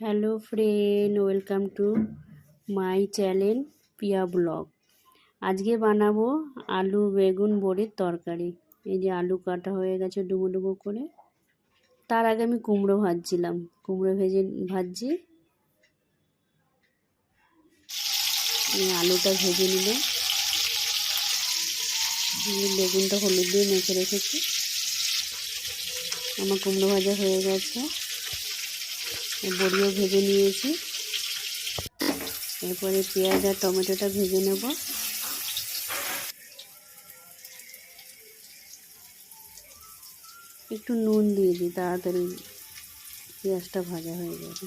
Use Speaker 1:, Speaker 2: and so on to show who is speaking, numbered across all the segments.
Speaker 1: Hello friend, welcome to my channel Piya blog. আজকে বানাবো আলু বেগুন বড়ির তরকারি। এই যে আলু কাটা হয়ে গেছে ডুবো ডুবো করে। তার আগে আমি কুমড়ো ভাজছিলাম। কুমড়ো ভেজে, ভাজছি। আলুটা ভেজে নিল দিয়ে বেগুনটা হলুদ দিয়ে মেখে রেখেছি। আমার কুমড়ো ভাজা হয়ে গেছে। বড়িও ভেজে নিয়েছি। এরপরে পেঁয়াজ আর টমেটোটা ভেজে নেব। একটু নুন দিয়ে দিই, তাড়াতাড়ি পেঁয়াজটা ভাজা হয়ে যাবে।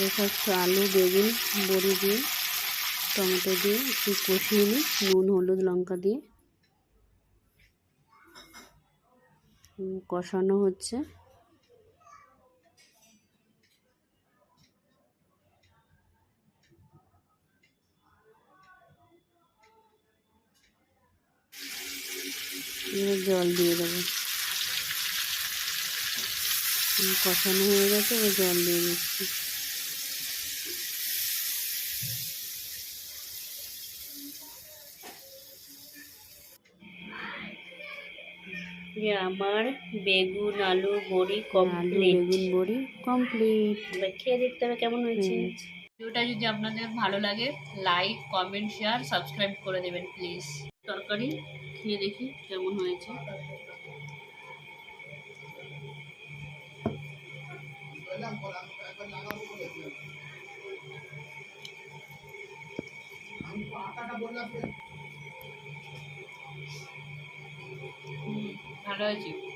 Speaker 1: দেখাচ্ছ আলু, বেগুন, বড়ি দিয়ে টমেটো দিয়ে একটু কষিয়ে নিই, নুন, হলুদ, লঙ্কা দিয়ে। কষানো হচ্ছে। জল দিয়ে দেবো। কষানো হয়ে গেছে জল দিয়ে দিচ্ছি। যে আমার বেগুন আলু বড়ি কমপ্লিট বেগুন বড়ি কমপ্লিট এবার খেয়ে দেখতে হবে কেমন হয়েছে।
Speaker 2: ভিডিওটা যদি আপনাদের ভালো লাগে লাইক কমেন্ট শেয়ার সাবস্ক্রাইব করে দেবেন প্লিজ
Speaker 1: তরকারি খেয়ে দেখি কেমন হয়েছে।
Speaker 2: ভালো হয়েছে